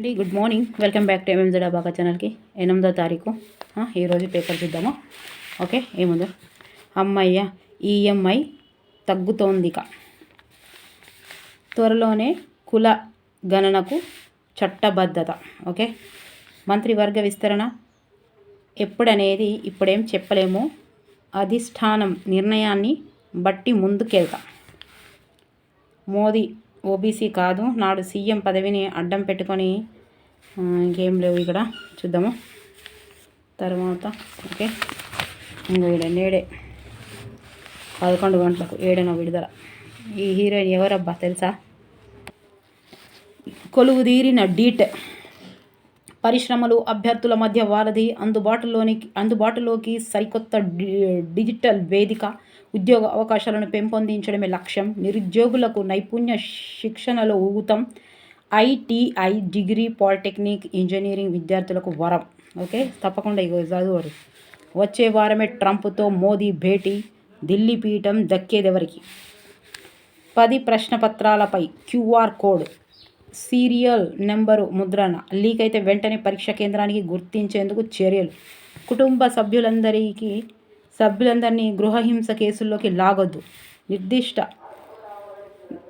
అండి good morning. Welcome back to MMZ abaca ఛానల్కి. ఎనిమిదో తారీఖు. ఈరోజు పేపర్ చూద్దాము? ఓకే ఏముందో? అమ్మయ్య ఈఎంఐ తగ్గుతోందిక. త్వరలోనే కుల గణనకు చట్టబద్ధత. ఓకే మంత్రివర్గ విస్తరణ ఎప్పుడనేది ఇప్పుడేం చెప్పలేము. అధిష్టానం నిర్ణయాన్ని బట్టి ముందుకెళ్తాం. మోదీ ఓబీసీ కాదు. నాడు సీఎం పదవిని అడ్డం పెట్టుకొని ఇంకేం లేవు ఇక్కడ. చూద్దాము. తర్వాత ఓకే. ఇంకో ఈడ నేడే. పదకొండు గంటలకు ఏడన విడుదల. ఈ హీరోయిన్ ఎవరబ్బా తెలుసా? కొలువు తీరిన డీట్. పరిశ్రమలు అభ్యర్థుల మధ్య వారధి అందుబాటులోని అందుబాటులోకి సరికొత్త డిజిటల్ వేదిక ఉద్యోగ అవకాశాలను పెంపొందించడమే లక్ష్యం. నిరుద్యోగులకు నైపుణ్య శిక్షణలో ఊగుతాం ఐటీఐ డిగ్రీ పాలిటెక్నిక్ ఇంజనీరింగ్ విద్యార్థులకు వరం. ఓకే? తప్పకుండా ఇక చదువురు. వచ్చే వారమే ట్రంప్తో మోదీ భేటీ. ఢిల్లీ పీఠం దక్కేదెవరికి? పది ప్రశ్నపత్రాలపై క్యూఆర్ కోడ్. సీరియల్ నెంబరు ముద్రణ. లీక్ అయితే వెంటనే పరీక్ష కేంద్రానికి గుర్తించేందుకు చర్యలు. కుటుంబ సభ్యులందరికీ సభ్యులందరినీ గృహహింస కేసుల్లోకి లాగొద్దు. నిర్దిష్ట.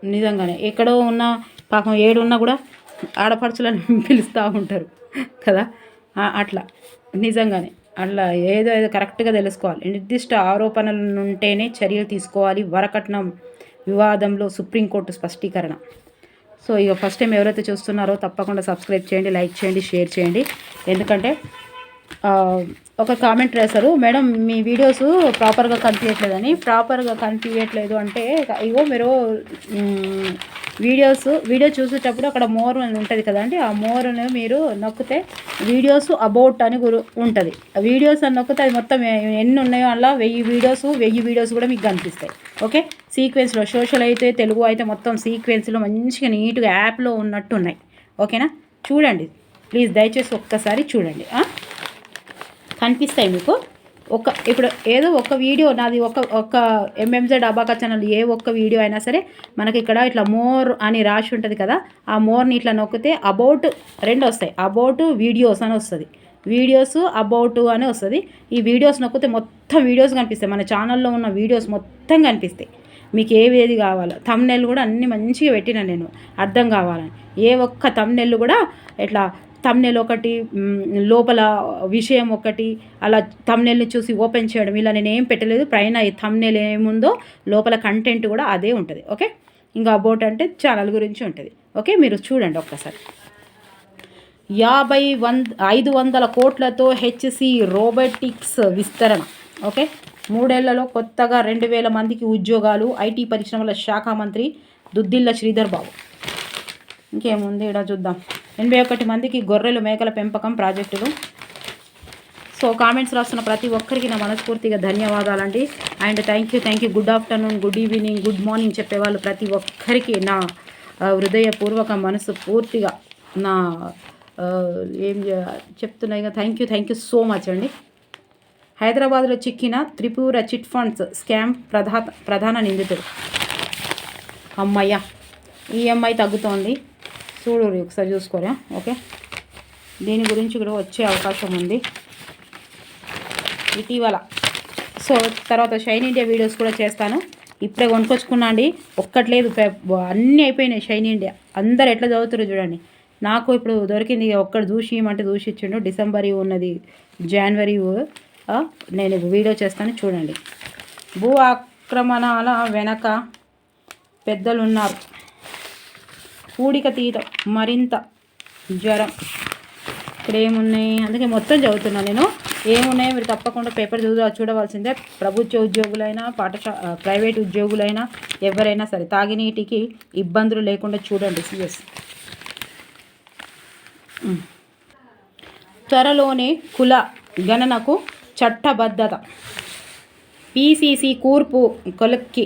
నిజంగానే. ఎక్కడో ఉన్న పాపం ఏడున్నా కూడా ఆడపడుచులని పిలుస్తూ ఉంటారు. కదా? అట్లా. నిజంగానే. అట్లా ఏదో ఏదో కరెక్ట్గా తెలుసుకోవాలి. నిర్దిష్ట ఆరోపణలు ఉంటేనే చర్యలు తీసుకోవాలి. వరకట్నం వివాదంలో సుప్రీంకోర్టు స్పష్టీకరణ. సో ఇక ఫస్ట్ టైం ఎవరైతే చూస్తున్నారో తప్పకుండా సబ్స్క్రైబ్ చేయండి లైక్ చేయండి షేర్ చేయండి. ఎందుకంటే ఒక కామెంట్ రాశారు. మేడం మీ వీడియోస్ ప్రాపర్గా కనిపించట్లేదని. ప్రాపర్గా కనిపించట్లేదు అంటే ఇగో మీరు వీడియోస్ వీడియో చూసేటప్పుడు అక్కడ మోర్ అని ఉంటుంది కదండి ఆ మోర్ను మీరు నొక్కితే వీడియోస్ అబౌట్ అని గురు ఉంటుంది. ఆ వీడియోస్ అని నొక్కితే అది మొత్తం ఎన్ని ఉన్నాయో అలా వెయ్యి వీడియోస్ వెయ్యి వీడియోస్ కూడా మీకు కనిపిస్తాయి. ఓకే సీక్వెన్స్లో సోషల్ అయితే తెలుగు అయితే మొత్తం సీక్వెన్స్లో మంచిగా నీట్గా యాప్లో ఉన్నట్టు ఉన్నాయి ఓకేనా చూడండి. ప్లీజ్ దయచేసి ఒక్కసారి చూడండి. కనిపిస్తాయి మీకు. ఒక ఇప్పుడు ఏదో ఒక వీడియో నాది ఒక ఒక ఎంఎంజెడ్ అబాకా ఛానల్ ఏ ఒక్క వీడియో అయినా సరే మనకి ఇక్కడ ఇట్లా మోర్ అని రాసి ఉంటుంది కదా ఆ మోర్ని ఇట్లా నొక్కితే అబౌట్ రెండు వస్తాయి. అబౌట్ వీడియోస్ అని వస్తుంది. వీడియోస్ అబౌట్ అని వస్తుంది. ఈ వీడియోస్ నొక్కితే మొత్తం వీడియోస్ కనిపిస్తాయి. మన ఛానల్లో ఉన్న వీడియోస్ మొత్తం కనిపిస్తాయి. మీకు ఏవి ఏది కావాలో. తమ్నెల్ కూడా అన్ని మంచిగా పెట్టిన నేను. అర్థం కావాలని. ఏ ఒక్క తమ్నెల్ కూడా ఇట్లా తమ్నెల్ ఒకటి లోపల విషయం ఒకటి అలా తమ్నెల్ని చూసి ఓపెన్ చేయడం. ఇలా నేను ఏం పెట్టలేదు. పైన ఈ తమ్నెల్ ఏముందో లోపల కంటెంట్ కూడా అదే ఉంటుంది. ఓకే? ఇంకా అబౌట్ అంటే ఛానల్ గురించి ఉంటుంది. ఓకే? మీరు చూడండి ఒక్కసారి. యాభై వంద ఐదు వందల కోట్లతో హెచ్సి రోబోటిక్స్ విస్తరణ. ఓకే? మూడేళ్ళలో కొత్తగా రెండు వేల మందికి ఉద్యోగాలు ఐటీ పరిశ్రమల శాఖ మంత్రి దుద్దిల్ల శ్రీధర్ బాబు. ఇంకేముంది? ఇక్కడ చూద్దాం. ఎనభై ఒకటి మందికి గొర్రెలు మేకల పెంపకం ప్రాజెక్టులు. సో కామెంట్స్ రాస్తున్న ప్రతి ఒక్కరికి నా మనస్ఫూర్తిగా ధన్యవాదాలండి. And thank you thank you. Good afternoon good evening good morning చెప్పేవాళ్ళు ప్రతి ఒక్కరికి నా హృదయపూర్వక మనసు పూర్తిగా నా ఏం చెప్తున్నాయి thank you thank you so much అండి. హైదరాబాద్లో చిక్కిన త్రిపుర చిట్ ఫండ్స్ స్కామ్ ప్రధా ప్రధాన నిందితుడు. అమ్మయ్య ఈఎంఐ తగ్గుతోంది. చూడు ఒకసారి చూసుకోరా? ఓకే? దీని గురించి కూడా వచ్చే అవకాశం ఉంది. ఇటీవల. సో తర్వాత షైన్ ఇండియా వీడియోస్ కూడా చేస్తాను. ఇప్పుడే కొనుకొచ్చుకున్నా అండి. ఒక్కట్లేదు అన్నీ అయిపోయినాయి షైన్ ఇండియా. అందరు ఎట్లా చదువుతారు చూడండి. నాకు ఇప్పుడు దొరికింది ఒక్కడు చూసి ఇవ్వమంటే చూసి ఇచ్చిండు. డిసెంబర్ ఉన్నది జనవరి నేను వీడియో చేస్తాను చూడండి. భూ ఆక్రమణాల వెనక పెద్దలు కూడిక పూడిక మరింత జ్వరం ఇక్కడ ఏమున్నాయి అందుకే మొత్తం చదువుతున్నాను నేను. ఏమున్నాయో? మీరు తప్పకుండా పేపర్ చదువు చూడవలసిందే. ప్రభుత్వ ఉద్యోగులైనా పాఠశా ప్రైవేట్ ఉద్యోగులైనా ఎవరైనా సరే తాగినీటికి ఇబ్బందులు లేకుండా చూడండి సిఎస్. త్వరలోనే కుల గణనకు చట్టబద్ధత. పీసీసీ కూర్పు కొలక్కి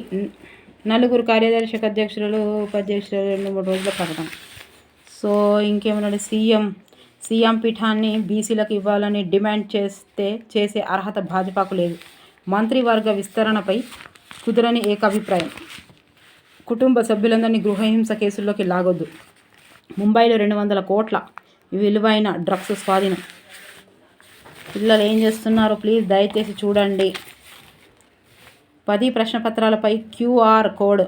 నలుగురు కార్యదర్శక అధ్యక్షులు ఉపాధ్యక్షులు రెండు మూడు రోజుల ప్రకటన సో ఇంకేమన్నాడు? సీఎం సీఎం పీఠాన్ని బీసీలకు ఇవ్వాలని డిమాండ్ చేస్తే చేసే అర్హత భాజపాకు లేదు. మంత్రివర్గ విస్తరణపై కుదరని ఏకాభిప్రాయం. కుటుంబ సభ్యులందరినీ గృహహింస కేసుల్లోకి లాగొద్దు. ముంబైలో రెండు వందల కోట్ల విలువైన డ్రగ్స్ స్వాధీనం. పిల్లలు ఏం చేస్తున్నారో? ప్లీజ్ దయచేసి చూడండి. పది ప్రశ్నపత్రాలపై క్యూఆర్ కోడ్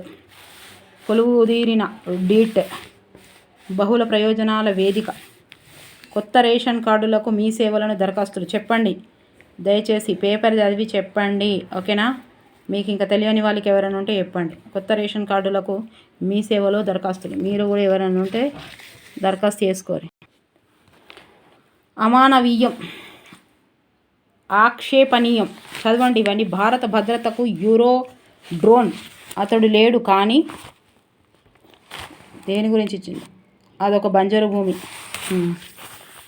కొలువుదీరిన డీట్ బహుళ ప్రయోజనాల వేదిక కొత్త రేషన్ కార్డులకు మీ సేవలను దరఖాస్తులు చెప్పండి. దయచేసి పేపర్ చదివి చెప్పండి ఓకేనా? మీకు ఇంకా తెలియని వాళ్ళకి ఎవరైనా ఉంటే చెప్పండి. కొత్త రేషన్ కార్డులకు మీ సేవలో దరఖాస్తులు. మీరు కూడా ఎవరైనా ఉంటే దరఖాస్తు చేసుకోరు అమానవీయం. ఆక్షేపణీయం. చదవండి ఇవన్నీ. భారత భద్రతకు యూరో డ్రోన్. అతడు లేడు కానీ దేని గురించి ఇచ్చింది అదొక బంజరు భూమి.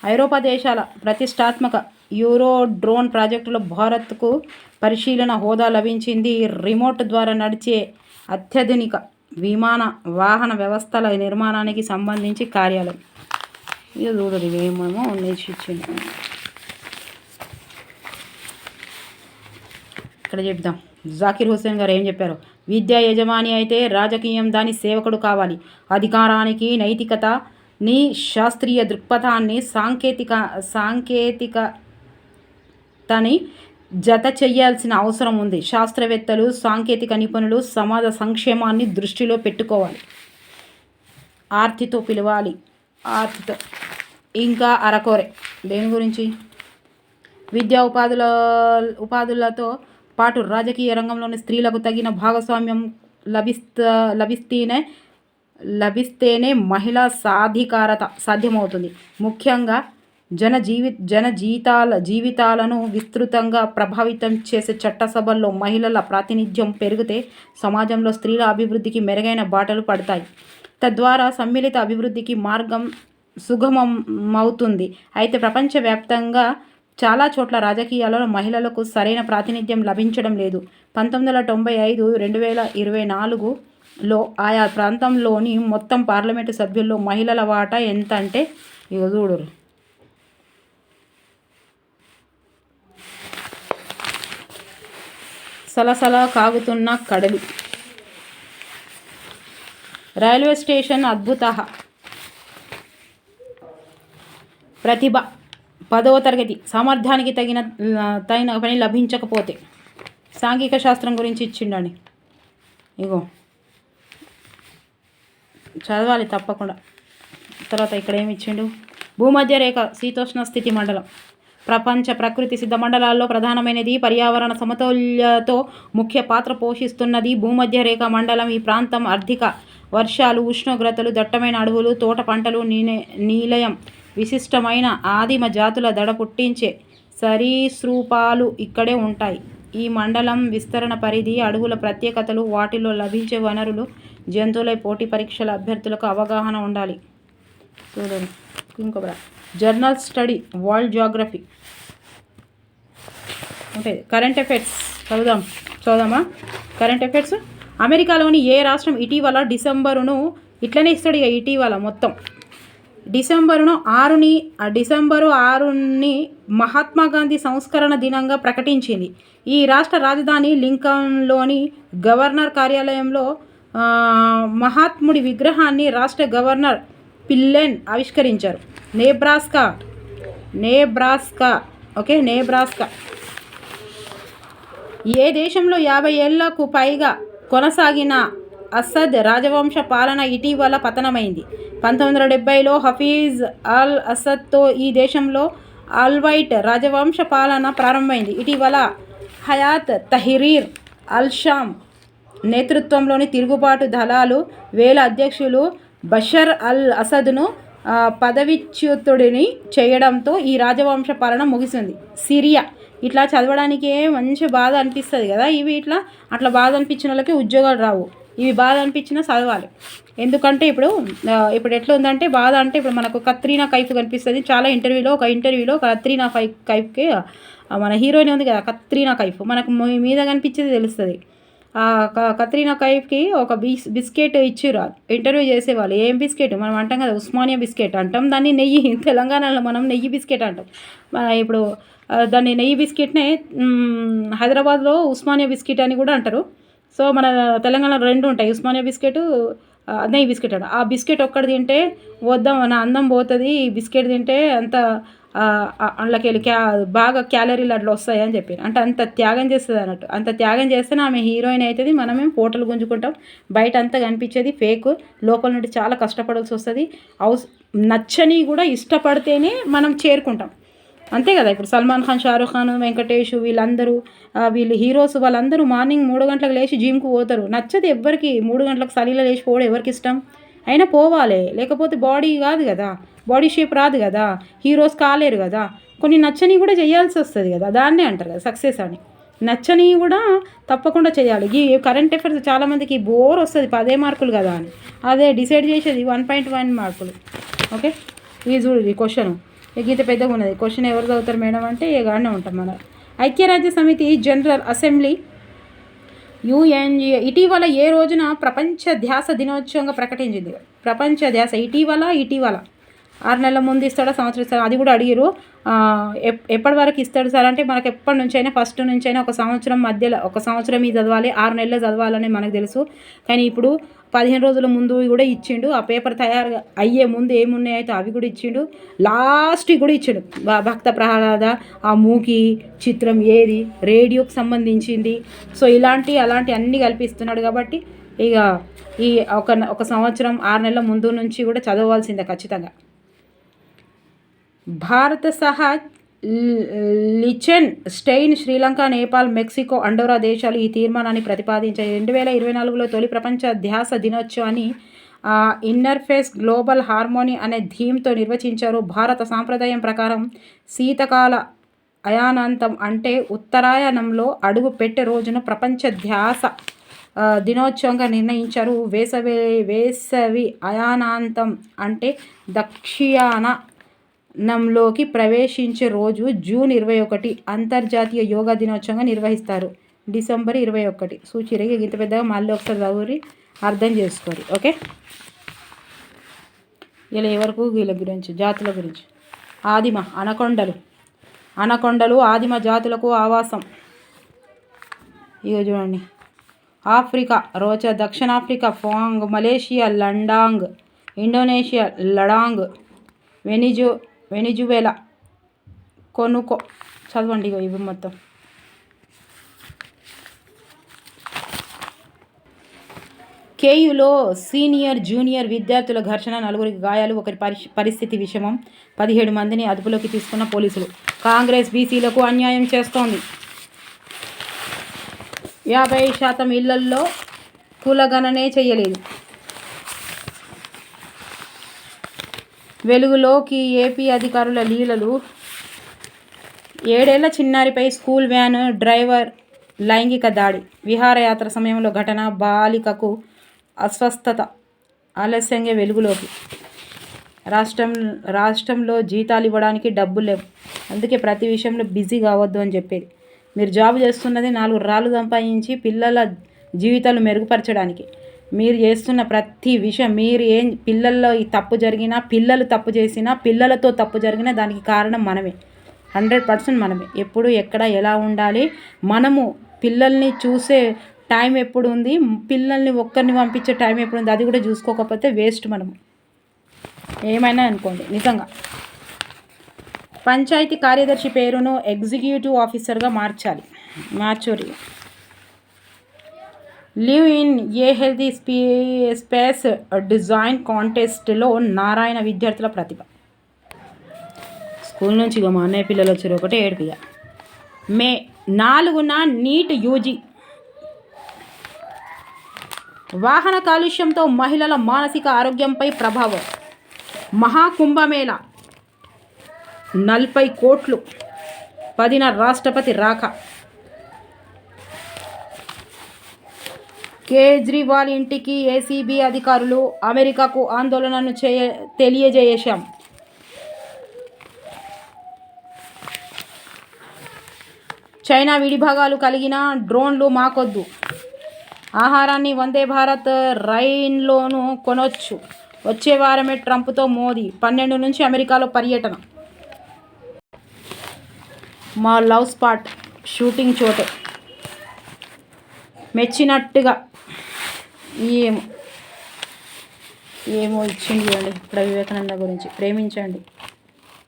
ఐరోపా దేశాల ప్రతిష్టాత్మక యూరో డ్రోన్ ప్రాజెక్టులో భారత్కు పరిశీలన హోదా లభించింది. రిమోట్ ద్వారా నడిచే అత్యాధునిక విమాన వాహన వ్యవస్థల నిర్మాణానికి సంబంధించి కార్యాలయం. ఇది చూడదు ఇవేమేమో ఇచ్చింది ఇక్కడ చెప్దాం జాకిర్ హుస్సేన్ గారు ఏం చెప్పారు? విద్యా యజమాని అయితే రాజకీయం దాని సేవకుడు కావాలి. అధికారానికి నైతికతని శాస్త్రీయ దృక్పథాన్ని సాంకేతిక సాంకేతికతని జత చేయాల్సిన అవసరం ఉంది. శాస్త్రవేత్తలు సాంకేతిక నిపుణులు సమాజ సంక్షేమాన్ని దృష్టిలో పెట్టుకోవాలి. ఆర్తితో పిలవాలి. ఆర్తితో. ఇంకా అరకోరే. దేని గురించి? విద్యా ఉపాధుల ఉపాధులతో పాటు రాజకీయ రంగంలోని స్త్రీలకు తగిన భాగస్వామ్యం లభిస్త లభిస్తేనే లభిస్తేనే మహిళా సాధికారత సాధ్యమవుతుంది. ముఖ్యంగా జన జీవి జన జీతాల జీవితాలను విస్తృతంగా ప్రభావితం చేసే చట్టసభల్లో మహిళల ప్రాతినిధ్యం పెరిగితే సమాజంలో స్త్రీల అభివృద్ధికి మెరుగైన బాటలు పడతాయి. తద్వారా సమ్మిళిత అభివృద్ధికి మార్గం సుగమమవుతుంది అయితే ప్రపంచవ్యాప్తంగా చాలా చోట్ల రాజకీయాలలో మహిళలకు సరైన ప్రాతినిధ్యం లభించడం లేదు. పంతొమ్మిది వందల తొంభై ఐదు రెండు వేల ఇరవై నాలుగులో ఆయా ప్రాంతంలోని మొత్తం పార్లమెంటు సభ్యుల్లో మహిళల వాటా ఎంత అంటే ఇక చూడరు సలసల కాగుతున్న కడలు. రైల్వే స్టేషన్ అద్భుత ప్రతిభ. పదవ తరగతి సామర్థ్యానికి తగిన తగిన పని లభించకపోతే సాంఘిక శాస్త్రం గురించి ఇచ్చిండండి. ఇగో. చదవాలి తప్పకుండా. తర్వాత ఇక్కడ ఏమి ఇచ్చిండు? భూమధ్య రేఖ శీతోష్ణ స్థితి మండలం. ప్రపంచ ప్రకృతి సిద్ధ మండలాల్లో ప్రధానమైనది పర్యావరణ సమతౌల్యతో ముఖ్య పాత్ర పోషిస్తున్నది భూమధ్య రేఖ మండలం. ఈ ప్రాంతం ఆర్థిక వర్షాలు ఉష్ణోగ్రతలు దట్టమైన అడవులు తోట పంటలు నీనే నీలయం విశిష్టమైన ఆదిమ జాతుల దడ పుట్టించే సరీసృపాలు ఇక్కడే ఉంటాయి. ఈ మండలం విస్తరణ పరిధి అడవుల ప్రత్యేకతలు వాటిలో లభించే వనరులు జంతువుల పోటీ పరీక్షల అభ్యర్థులకు అవగాహన ఉండాలి. చూడండి ఇంకొక జర్నల్ స్టడీ వరల్డ్ జాగ్రఫీ. అంటే కరెంట్ అఫైర్స్ చదువుదాం చదుదామా కరెంట్ అఫైర్స్? అమెరికాలోని ఏ రాష్ట్రం ఇటీవల డిసెంబరును ఇట్లనే ఇస్తాడు ఇక ఇటీవల మొత్తం. డిసెంబరును ఆరుని డిసెంబరు ఆరుని మహాత్మా గాంధీ సంస్కరణ దినంగా ప్రకటించింది. ఈ రాష్ట్ర రాజధాని లింకన్లోని గవర్నర్ కార్యాలయంలో మహాత్ముడి విగ్రహాన్ని రాష్ట్ర గవర్నర్ పిల్లెన్ ఆవిష్కరించారు. నేబ్రాస్కా నేబ్రాస్కా ఓకే నేబ్రాస్కా. ఏ దేశంలో యాభై ఏళ్ళకు పైగా కొనసాగిన అసద్ రాజవంశ పాలన ఇటీవల పతనమైంది. పంతొమ్మిది వందల డెబ్బైలో హఫీజ్ అల్ అసద్తో ఈ దేశంలో అల్వైట్ రాజవంశ పాలన ప్రారంభమైంది. ఇటీవల హయాత్ తహరీర్ అల్షామ్ నేతృత్వంలోని తిరుగుబాటు దళాలు వేల అధ్యక్షులు బషర్ అల్ అసద్ను పదవిచ్యుతుడిని చేయడంతో ఈ రాజవంశ పాలన ముగిసింది. సిరియా ఇట్లా చదవడానికే మంచి బాధ అనిపిస్తుంది కదా? ఇవి ఇట్లా అట్లా బాధ అనిపించిన వాళ్ళకి ఉద్యోగాలు రావు. ఇవి బాధ అనిపించినా చదవాలి. ఎందుకంటే ఇప్పుడు ఇప్పుడు ఎట్లా ఉందంటే బాధ అంటే ఇప్పుడు మనకు కత్రీనా కైఫ్ కనిపిస్తుంది. చాలా ఇంటర్వ్యూలో ఒక ఇంటర్వ్యూలో కత్రీనా కైఫ్ కైఫ్కి మన హీరోయిన్ ఉంది కదా కత్రీనా కైఫ్. మనకు మీద కనిపించేది తెలుస్తుంది. ఆ క- కత్రీనా కైఫ్కి ఒక బిస్ బిస్కెట్ ఇచ్చిర్రు. ఇంటర్వ్యూ చేసేవాళ్ళు. ఏం బిస్కెట్? మనం అంటాం కదా ఉస్మానియా బిస్కెట్ అంటాం. దాన్ని నెయ్యి తెలంగాణలో మనం నెయ్యి బిస్కెట్ అంటాం. మన ఇప్పుడు దాన్ని నెయ్యి బిస్కెట్నే హైదరాబాద్లో ఉస్మానియా బిస్కెట్ అని కూడా అంటారు. సో మన తెలంగాణలో రెండు ఉంటాయి ఉస్మానియా బిస్కెట్ ఆ, నెయ్యి బిస్కెట్ అంట. ఆ బిస్కెట్ ఒక్కటి తింటే వద్దాం నా అందం పోతుంది ఈ బిస్కెట్ తింటే అంత అందులోకి వెళ్ళి క్యా బాగా క్యాలరీలు అట్లా వస్తాయి అని చెప్పి అంటే అంత త్యాగం చేస్తుంది అన్నట్టు. అంత త్యాగం చేస్తేనే ఆమె హీరోయిన్ అవుతుంది మనమేం ఫోటోలు గుంజుకుంటాం. బయట అంతా కనిపించేది ఫేక్ లోపల నుండి చాలా కష్టపడాల్సి వస్తుంది. అవస్ నచ్చని కూడా ఇష్టపడితేనే మనం చేరుకుంటాం. అంతే కదా ఇప్పుడు సల్మాన్ ఖాన్ షారూఖ్ ఖాన్ వెంకటేష్ వీళ్ళందరూ వీళ్ళు హీరోస్ వాళ్ళందరూ మార్నింగ్ మూడు గంటలకు లేచి జిమ్కి పోతారు. నచ్చదు ఎవ్వరికి మూడు గంటలకు సలీలో లేచి పోవడం ఎవరికి ఇష్టం? అయినా పోవాలి. లేకపోతే బాడీ కాదు కదా. బాడీ షేప్ రాదు కదా. హీరోస్ కాలేరు కదా. కొన్ని నచ్చని కూడా చేయాల్సి వస్తుంది కదా. దాన్నే అంటారు కదా సక్సెస్ అని. నచ్చని కూడా తప్పకుండా చేయాలి. ఈ కరెంట్ అఫైర్స్ చాలామందికి బోర్ వస్తుంది పదే మార్కులు కదా అని. అదే డిసైడ్ చేసేది వన్ పాయింట్ వన్ మార్కులు. ఓకే? ఇది చూడు ఈ క్వశ్చన్. గీత పెద్దగా ఉన్నది. క్వశ్చన్ ఎవరు చదువుతారు మేడం అంటే ఇలానే ఉంటాం మనం. ఐక్యరాజ్య సమితి జనరల్ అసెంబ్లీ యుఎన్జి ఇటీవల ఏ రోజున ప్రపంచ ధ్యాస దినోత్సవంగా ప్రకటించింది? ప్రపంచ ధ్యాస. ఇటీవల ఇటీవల. ఆరు నెలల ముందు ఇస్తాడా సంవత్సరం ఇస్తాడా? అది కూడా అడిగారు ఎప్ ఎప్పటి వరకు ఇస్తాడు సార్ అంటే మనకు ఎప్పటి నుంచైనా ఫస్ట్ నుంచైనా ఒక సంవత్సరం మధ్యలో ఒక సంవత్సరం ఇది చదవాలి ఆరు నెలలు చదవాలని మనకు తెలుసు. కానీ ఇప్పుడు పదిహేను రోజుల ముందు కూడా ఇచ్చిండు. ఆ పేపర్ తయారు అయ్యే ముందు ఏమున్నాయి అయితే అవి కూడా ఇచ్చిండు. లాస్ట్ కూడా ఇచ్చిండు. భ- భక్త ప్రహ్లాద ఆ మూకి చిత్రం ఏది రేడియోకి సంబంధించింది. సో ఇలాంటి అలాంటి అన్నీ కల్పిస్తున్నాడు కాబట్టి ఇక ఈ ఒక ఒక సంవత్సరం ఆరు నెలల ముందు నుంచి కూడా చదవాల్సిందే ఖచ్చితంగా. భారత సహా Liechtenstein Sri Lanka Nepal Mexico Andorra దేశాలు ఈ తీర్మానాన్ని ప్రతిపాదించాయి. రెండు వేల ఇరవై నాలుగులో తొలి ప్రపంచ ధ్యాస దినోత్సవాన్ని ఇన్నర్ఫేస్ గ్లోబల్ హార్మోని అనే థీమ్తో నిర్వచించారు. భారత సాంప్రదాయం ప్రకారం శీతకాల అయానాంతం అంటే ఉత్తరాయణంలో అడుగు పెట్టే రోజున ప్రపంచ ధ్యాస దినోత్సవంగా నిర్ణయించారు. వేసవి వేసవి అయానాంతం అంటే దక్షియాన నంలోకి ప్రవేశించే రోజు జూన్ ఇరవై ఒకటి అంతర్జాతీయ యోగా దినోత్సవంగా నిర్వహిస్తారు. డిసెంబర్ ఇరవై ఒకటి. సూచిరగా ఇంత పెద్దగా మళ్ళీ ఒకసారి చదువురి. అర్థం చేసుకోరు. ఓకే? ఇలా ఎవరకు? వీళ్ళ గురించి జాతుల గురించి. ఆదిమ అనకొండలు. అనకొండలు ఆదిమ జాతులకు ఆవాసం. ఇక చూడండి. ఆఫ్రికా రోచ దక్షిణాఫ్రికా ఫాంగ్ మలేషియా లండాంగ్ ఇండోనేషియా లడాంగ్ వెనిజో వెనిజువేలా కొనుకో. చదవండి ఇగో ఇవి మొత్తం. కేయులో సీనియర్ జూనియర్ విద్యార్థుల ఘర్షణ నలుగురికి గాయాలు ఒకరి పరిష్- పరిస్థితి విషమం. పదిహేడు మందిని అదుపులోకి తీసుకున్న పోలీసులు. కాంగ్రెస్ బీసీలకు అన్యాయం చేస్తోంది. యాభై శాతం ఇళ్ళల్లో కులగణనే చేయలేదు. వెలుగులోకి ఏపీ అధికారుల లీలలు. ఏడేళ్ళ చిన్నారిపై స్కూల్ వ్యాన్ డ్రైవర్ లైంగిక దాడి. విహారయాత్ర సమయంలో ఘటన బాలికకు అస్వస్థత ఆలస్యంగా వెలుగులోకి. రాష్ట్రం రాష్ట్రంలో జీతాలు ఇవ్వడానికి డబ్బులు లేవు. అందుకే ప్రతి విషయంలో బిజీ కావద్దు అని చెప్పేది. మీరు జాబ్ చేస్తున్నది నాలుగు రాళ్ళు సంపాదించి పిల్లల జీవితాలు మెరుగుపరచడానికి. మీరు చేస్తున్న ప్రతి విషయం మీరు ఏం పిల్లల్లో ఈ తప్పు జరిగినా పిల్లలు తప్పు చేసినా పిల్లలతో తప్పు జరిగినా దానికి కారణం మనమే. హండ్రెడ్ పర్సెంట్ మనమే. ఎప్పుడు ఎక్కడ ఎలా ఉండాలి? మనము పిల్లల్ని చూసే టైం ఎప్పుడు ఉంది పిల్లల్ని ఒక్కరిని పంపించే టైం ఎప్పుడు ఉంది అది కూడా చూసుకోకపోతే వేస్ట్ మనము. ఏమైనా అనుకోండి నిజంగా. పంచాయతీ కార్యదర్శి పేరును ఎగ్జిక్యూటివ్ ఆఫీసర్గా మార్చాలి. మార్చూరి. లివ్ ఇన్ ఏ హెల్తీ స్పీ స్పేస్ డిజైన్ కాంటెస్ట్లో నారాయణ విద్యార్థుల ప్రతిభ. స్కూల్ నుంచి ఇక మా అన్నయ్య పిల్లలు వచ్చారు ఒకటే ఏడిపిగా మే నాలుగున నీట్ యూజీ. వాహన కాలుష్యంతో మహిళల మానసిక ఆరోగ్యంపై ప్రభావం. మహాకుంభమేళ. నలభై కోట్లు. పదిన రాష్ట్రపతి రాక కేజ్రీవాల్ ఇంటికి ఏసీబీ అధికారులు అమెరికాకు ఆందోళనను చేయ తెలియజేశాం. చైనా విడిభాగాలు కలిగిన డ్రోన్లు మాకొద్దు. ఆహారాన్ని వందే భారత్ రైన్లోనూ కొనొచ్చు. వచ్చే వారమే ట్రంప్తో మోదీ పన్నెండు నుంచి అమెరికాలో పర్యటన. మా లవ్ స్పాట్ షూటింగ్ చోటే. మెచ్చినట్టుగా ఈ ఏమో ఇచ్చింది చూడండి ఇప్పుడు వివేకానంద గురించి. ప్రేమించండి.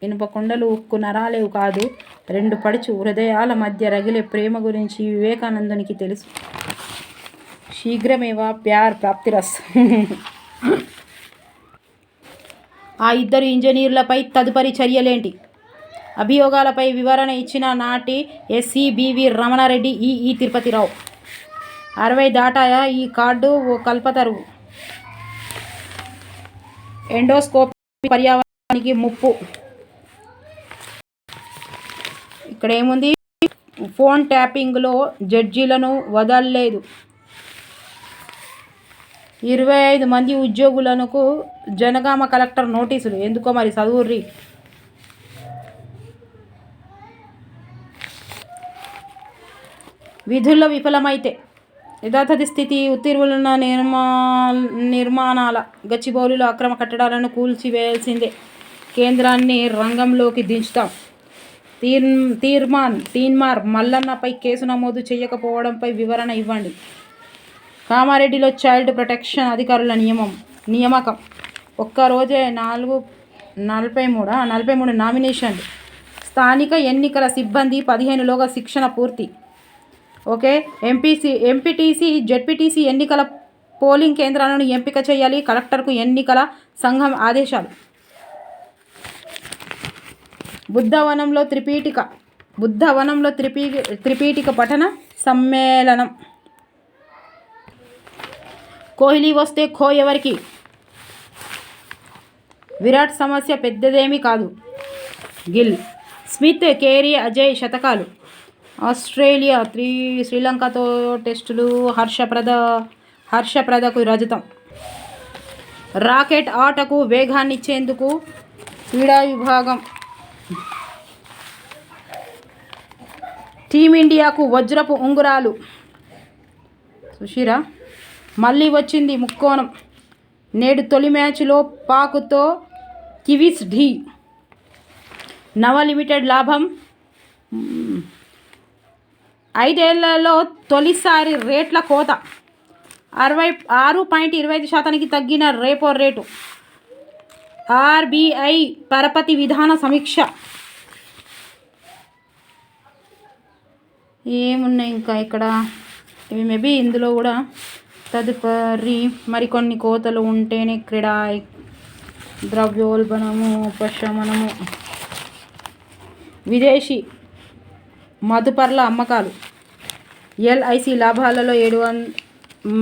ఇనుప కొండలు ఉక్కు నరాలేవు కాదు. రెండు పడుచు హృదయాల మధ్య రగిలే ప్రేమ గురించి వివేకానందునికి తెలుసు. శీఘ్రమేవా? ప్యార్ ప్రాప్తిరస్ ఆ ఇద్దరు ఇంజనీర్లపై తదుపరి చర్యలేంటి? అభియోగాలపై వివరణ ఇచ్చిన నాటి ఎస్సీబీవి రమణారెడ్డి ఈ ఈ తిరుపతిరావు. అరవై దాటాయా? ఈ కార్డు ఓ కల్పతరు ఎండోస్కోప్ పర్యావరణానికి ముప్పు. ఇక్కడ ఏముంది ఫోన్ ట్యాపింగ్లో జడ్జీలను వదలలేదు. ఇరవై ఐదు మంది ఉద్యోగులకు జనగామ కలెక్టర్ నోటీసులు. ఎందుకో మరి చదువుర్రి? విధుల్లో విఫలమైతే యథాతథి స్థితి ఉత్తీర్వులున్న నిర్మా నిర్మాణాల గచ్చిబౌలిలో అక్రమ కట్టడాలను కూల్చివేయాల్సిందే కేంద్రాన్ని రంగంలోకి దించుతాం. తీర్ తీర్మాన్ తీన్మార్ మల్లన్నపై కేసు నమోదు చేయకపోవడంపై వివరణ ఇవ్వండి. కామారెడ్డిలో చైల్డ్ ప్రొటెక్షన్ అధికారుల నియమం నియామకం. ఒక్కరోజే నాలుగు నలభై మూడు? నలభై మూడు నామినేషన్లు. స్థానిక ఎన్నికల సిబ్బంది పదిహేనులోగా శిక్షణ పూర్తి. ఓకే? ఎంపీసీ ఎంపీటీసీ జెడ్పీటీసీ ఎన్నికల పోలింగ్ కేంద్రాలను ఎంపిక చేయాలి. కలెక్టర్కు ఎన్నికల సంఘం ఆదేశాలు. బుద్ధవనంలో త్రిపీఠిక బుద్ధవనంలో త్రిపీ త్రిపీఠిక పఠన సమ్మేళనం. కోహ్లీ వస్తే ఖో ఎవరికి? విరాట్ సమస్య పెద్దదేమీ కాదు. గిల్. స్మిత్ కేరీ అజయ్ శతకాలు. ఆస్ట్రేలియా త్రీ శ్రీలంకతో టెస్టులు హర్షప్రద హర్షప్రదకు రజతం. రాకెట్ ఆటకు వేగాన్ని ఇచ్చేందుకు క్రీడా విభాగం టీమిండియాకు వజ్రపు ఉంగురాలు. సుషిరా మళ్ళీ వచ్చింది ముక్కోణం. నేడు తొలి మ్యాచ్లో పాకుతో కివీస్ ఢీ. నవ లిమిటెడ్ లాభం. ఐదేళ్ళలో తొలిసారి రేట్ల కోత. అరవై ఆరు పాయింట్ ఇరవై ఐదు శాతానికి తగ్గిన రేపో రేటు. ఆర్బీఐ పరపతి విధాన సమీక్ష. ఏమున్నాయి ఇంకా ఇక్కడ? ఇవి మేబీ ఇందులో కూడా తదుపరి మరికొన్ని కోతలు ఉంటేనే క్రీడా ద్రవ్యోల్బణము ఉపశమనము. విదేశీ మదుపర్ల అమ్మకాలు. ఎల్ఐసి లాభాలలో ఏడు వన్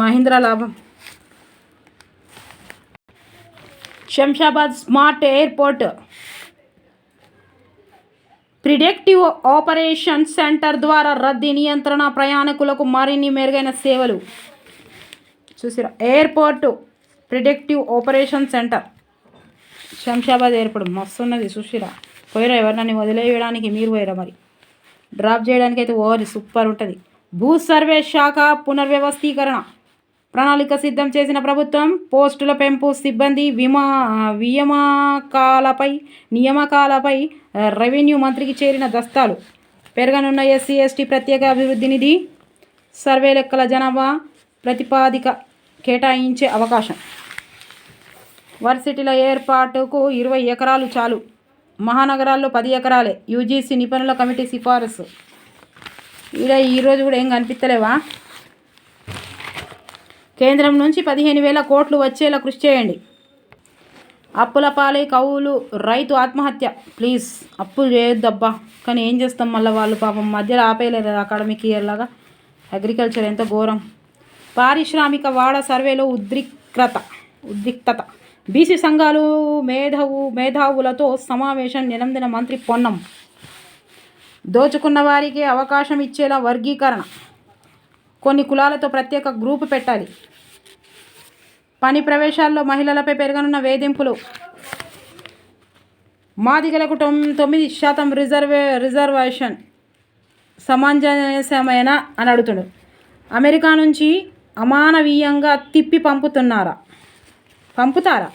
మహీంద్రా లాభం. Shamshabad smart airport. Predictive operation centre ద్వారా రద్దీ నియంత్రణ ప్రయాణికులకు మరిన్ని మెరుగైన సేవలు. చూసిరా airport predictive operation centre. Shamshabad airport మస్తు ఉన్నది చూసిరా. పోయిరా ఎవరినని వదిలేయడానికి మీరు పోయిరా మరి. డ్రాప్ చేయడానికి అయితే ఓవర్ సూపర్ ఉంటుంది. భూ సర్వే శాఖ పునర్వ్యవస్థీకరణ. ప్రణాళిక సిద్ధం చేసిన ప్రభుత్వం పోస్టుల పెంపు సిబ్బంది విమా వియమకాలపై నియామకాలపై రెవెన్యూ మంత్రికి చేరిన దస్తాలు. పెరగనున్న ఎస్సీ ఎస్టీ ప్రత్యేక అభివృద్ధి నిధి సర్వే లెక్కల జనాభా ప్రతిపాదిక కేటాయించే అవకాశం. వర్సిటీల ఏర్పాటుకు ఇరవై ఎకరాలు చాలు. మహానగరాల్లో పది ఎకరాలే. యూజీసీ నిపుణుల కమిటీ సిఫారసు. ఈడ ఈరోజు కూడా ఏం కనిపిస్తలేవా? కేంద్రం నుంచి పదిహేను వేల కోట్లు వచ్చేలా కృషి చేయండి. అప్పుల పాలై కవులు రైతు ఆత్మహత్య. ప్లీజ్ అప్పులు చేయొద్దబ్బా. కానీ ఏం చేస్తాం మళ్ళీ వాళ్ళు పాపం మధ్యలో ఆపేయలేరు అకాడమిక్ ఇయర్ లాగా. అగ్రికల్చర్ ఎంత ఘోరం. పారిశ్రామిక వాడ సర్వేలో ఉద్రిక్తత ఉద్రిక్తత. బీసీ సంఘాలు మేధావు మేధావులతో సమావేశం నినందిన మంత్రి పొన్నం. దోచుకున్న వారికి అవకాశం ఇచ్చేలా వర్గీకరణ. కొన్ని కులాలతో ప్రత్యేక గ్రూపు పెట్టాలి. పని ప్రవేశాల్లో మహిళలపై పెరగనున్న వేధింపులు. మాదిగలకు తొమ్ తొమ్మిది శాతం రిజర్వే రిజర్వేషన్ సమంజసమైన అని అడుగుతుడు. అమెరికా నుంచి అమానవీయంగా తిప్పి పంపుతున్నారా? పంపుతారా?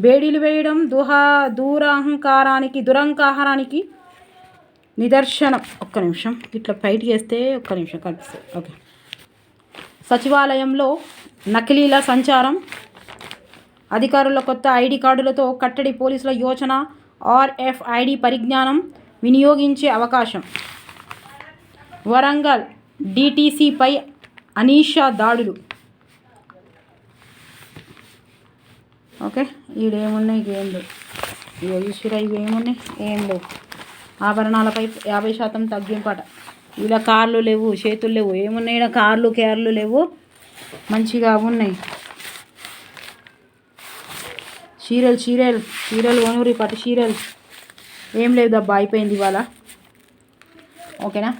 వేడిలు వేయడం దుహా దూరహంకారానికి దురంకాహారానికి నిదర్శనం. ఒక్క నిమిషం. ఇట్లా ఫైట్ చేస్తే ఒక్క నిమిషం కనిపిస్తుంది. ఓకే. సచివాలయంలో నకిలీల సంచారం. అధికారుల కొత్త ఐడి కార్డులతో కట్టడి పోలీసుల యోచన ఆర్ఎఫ్ఐడి పరిజ్ఞానం వినియోగించే అవకాశం. వరంగల్ డిటీసీపై అనీషా దాడులు. ఓకే. ఈడేమున్నాయి? ఏం లేవు. ఇగో ఈశ్వర ఇవి ఏమున్నాయి? ఏం లేవు. ఆభరణాలపై యాభై శాతం తగ్గింపట. ఇలా కార్లు లేవు చేతులు లేవు. ఏమున్నాయి ఈడ? కార్లు కేర్లు లేవు. మంచిగా ఉన్నాయి. చీరలు చీరలు చీరలు కొనురి పట్టు చీరలు. ఏం లేదు దబ్బా అయిపోయింది ఇవాళ. ఓకేనా?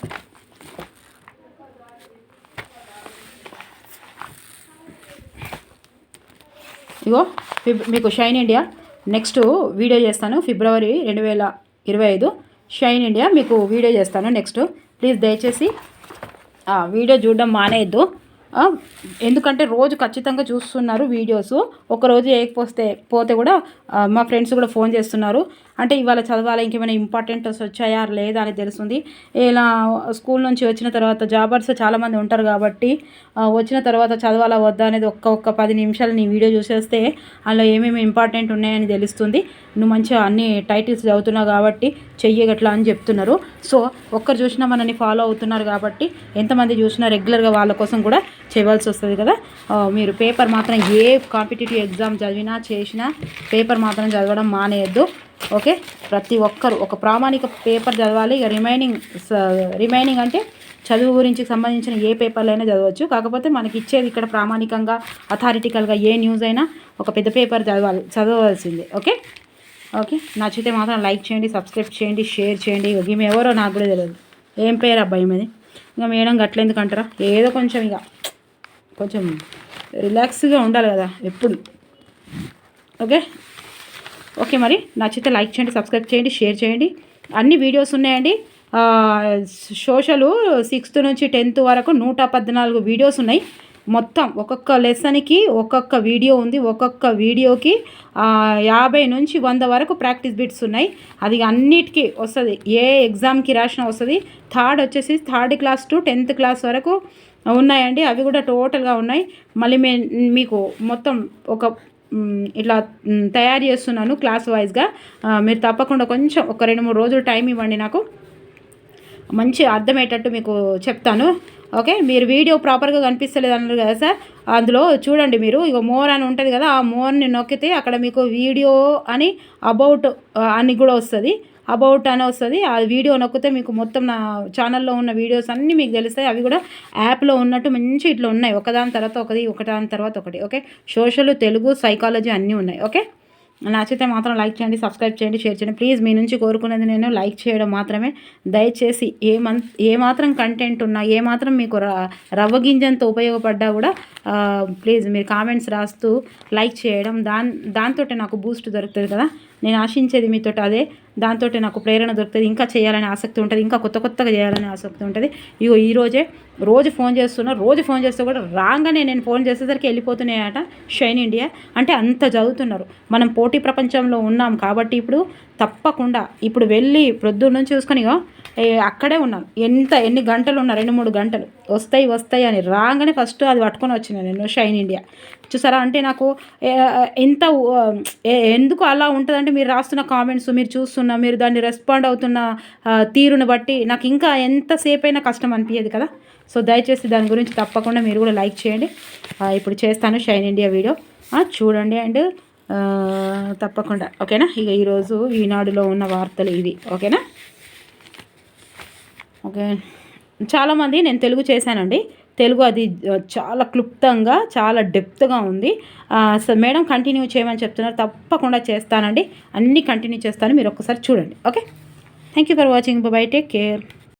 ఇగో ఫిబ్ మీకు షైన్ ఇండియా. నెక్స్ట్ వీడియో చేస్తాను. ఫిబ్రవరి రెండు వేల ఇరవై ఐదు. షైన్ ఇండియా మీకు వీడియో చేస్తాను. నెక్స్ట్ ప్లీజ్ దయచేసి వీడియో చూడడం మానేయద్దు. ఎందుకంటే రోజు ఖచ్చితంగా చూస్తున్నారు వీడియోస్ ఒకరోజు వేయకపోతే పోతే కూడా మా ఫ్రెండ్స్ కూడా ఫోన్ చేస్తున్నారు. అంటే ఇవాళ చదవాలి ఇంకేమైనా ఇంపార్టెంట్ వచ్చాయా లేదా అని తెలుస్తుంది. ఇలా స్కూల్ నుంచి వచ్చిన తర్వాత జాబర్స్ చాలామంది ఉంటారు కాబట్టి వచ్చిన తర్వాత చదవాలా వద్దా అనేది ఒక్క ఒక్క పది నిమిషాలు నీ వీడియో చూసేస్తే అందులో ఏమేమి ఇంపార్టెంట్ ఉన్నాయని తెలుస్తుంది. నువ్వు మంచిగా అన్ని టైటిల్స్ చదువుతున్నావు కాబట్టి చెయ్యగట్లా అని చెప్తున్నారు. సో ఒక్కరు చూసినా మనల్ని ఫాలో అవుతున్నారు కాబట్టి ఎంతమంది చూసినా రెగ్యులర్గా వాళ్ళ కోసం కూడా చేయవలసి వస్తుంది కదా. మీరు పేపర్ మాత్రం ఏ కాంపిటేటివ్ ఎగ్జామ్ చదివినా చేసినా పేపర్ మాత్రం చదవడం మానేయద్దు. ఓకే? ప్రతి ఒక్కరు ఒక ప్రామాణిక పేపర్ చదవాలి. ఇక రిమైనింగ్ రిమైనింగ్ అంటే చదువు గురించి సంబంధించిన ఏ పేపర్లు అయినా చదవచ్చు. కాకపోతే మనకి ఇచ్చేది ఇక్కడ ప్రామాణికంగా అథారిటికల్గా ఏ న్యూస్ అయినా ఒక పెద్ద పేపర్ చదవాలి చదవవలసిందే. ఓకే? ఓకే? నచ్చితే మాత్రం లైక్ చేయండి సబ్స్క్రైబ్ చేయండి షేర్ చేయండి. ఇక ఈమె ఎవరో నాకు కూడా తెలియదు ఏం పేరు అబ్బాయి మీది ఇంకా మేడం గట్లెందుకు అంటారా? ఏదో కొంచెం ఇక కొంచెం రిలాక్స్గా ఉండాలి కదా ఎప్పుడు. ఓకే? ఓకే మరి నచ్చితే లైక్ చేయండి సబ్స్క్రైబ్ చేయండి షేర్ చేయండి. అన్ని వీడియోస్ ఉన్నాయండి. సోషలు సిక్స్త్ నుంచి టెన్త్ వరకు నూట పద్నాలుగు వీడియోస్ ఉన్నాయి. మొత్తం ఒక్కొక్క లెసన్కి ఒక్కొక్క వీడియో ఉంది. ఒక్కొక్క వీడియోకి యాభై నుంచి వంద వరకు ప్రాక్టీస్ బిట్స్ ఉన్నాయి. అది అన్నిటికీ వస్తుంది. ఏ ఎగ్జామ్కి రాసినా వస్తుంది. థర్డ్ వచ్చేసి third class to tenth class వరకు ఉన్నాయండి. అవి కూడా టోటల్గా ఉన్నాయి. మళ్ళీ మే మీకు మొత్తం ఒక ఇట్లా తయారు చేస్తున్నాను క్లాస్ వైజ్గా. మీరు తప్పకుండా కొంచెం ఒక రెండు మూడు రోజులు టైం ఇవ్వండి నాకు. మంచి అర్థమయ్యేటట్టు మీకు చెప్తాను. ఓకే? మీరు వీడియో ప్రాపర్గా కనిపిస్తలేదు అన్నారు కదా సార్. అందులో చూడండి మీరు. ఇక మోర్ అని ఉంటుంది కదా ఆ మోర్ని నొక్కితే అక్కడ మీకు వీడియో అని అబౌట్ అని కూడా వస్తుంది. అబౌట్ అని వస్తుంది. ఆ వీడియో నొక్కితే మీకు మొత్తం నా ఛానల్లో ఉన్న వీడియోస్ అన్నీ మీకు తెలుస్తాయి. అవి కూడా యాప్లో ఉన్నట్టు మంచి ఇట్లా ఉన్నాయి. ఒకదాని తర్వాత ఒకటి ఒకదాని తర్వాత ఒకటి ఓకే? సోషల్ తెలుగు సైకాలజీ అన్నీ ఉన్నాయి ఓకే? నచ్చితే మాత్రం లైక్ చేయండి సబ్స్క్రైబ్ చేయండి షేర్ చేయండి. ప్లీజ్ మీ నుంచి కోరుకునేది నేను లైక్ చేయడం మాత్రమే. దయచేసి ఏ మన్ ఏ మాత్రం కంటెంట్ ఉన్నా ఏ మాత్రం మీకు ర రవ్వ గింజంత ఉపయోగపడ్డా కూడా ప్లీజ్ మీరు కామెంట్స్ రాస్తూ లైక్ చేయడం. దాని దాంతో నాకు బూస్ట్ దొరుకుతుంది కదా. నేను ఆశించేది మీతో అదే. దాంతో నాకు ప్రేరణ దొరుకుతుంది ఇంకా చేయాలనే ఆసక్తి ఉంటుంది ఇంకా కొత్త కొత్తగా చేయాలనే ఆసక్తి ఉంటుంది. ఇగో ఈరోజే రోజు ఫోన్ చేస్తున్నా రోజు ఫోన్ చేస్తే కూడా రాగానే నేను ఫోన్ చేసేసరికి వెళ్ళిపోతున్నాయట షైన్ ఇండియా. అంటే అంత చదువుతున్నారు. మనం పోటీ ప్రపంచంలో ఉన్నాం కాబట్టి ఇప్పుడు తప్పకుండా ఇప్పుడు వెళ్ళి ప్రొద్దున నుంచి చూసుకొని ఇగో, అక్కడే ఉన్నాను ఎంత ఎన్ని గంటలు ఉన్నా రెండు మూడు గంటలు. వస్తాయి వస్తాయి అని రాగానే ఫస్ట్ అది పట్టుకొని వచ్చిన నేను షైన్ ఇండియా చూసారా? అంటే నాకు ఎంత ఎందుకు అలా ఉంటుందంటే మీరు రాస్తున్న కామెంట్స్ మీరు చూస్తున్న మీరు దాన్ని రెస్పాండ్ అవుతున్న తీరును బట్టి నాకు ఇంకా ఎంతసేపు అయినా కష్టం అనిపించేది కదా? సో దయచేసి దాని గురించి తప్పకుండా మీరు కూడా లైక్ చేయండి. ఇప్పుడు చేస్తాను షైన్ ఇండియా వీడియో చూడండి అండ్ తప్పకుండా. ఓకేనా? ఇక ఈరోజు ఈనాడులో ఉన్న వార్తలు ఇవి. ఓకేనా? ఓకే. చాలామంది నేను తెలుగు చేశానండి. తెలుగు అది చాలా క్లుప్తంగా చాలా డెప్త్గా ఉంది. మేడం కంటిన్యూ చేయమని చెప్తున్నారు. తప్పకుండా చేస్తానండి. అన్నీ కంటిన్యూ చేస్తాను. మీరు ఒక్కసారి చూడండి. Okay. Thank you for watching. Bye. Take care.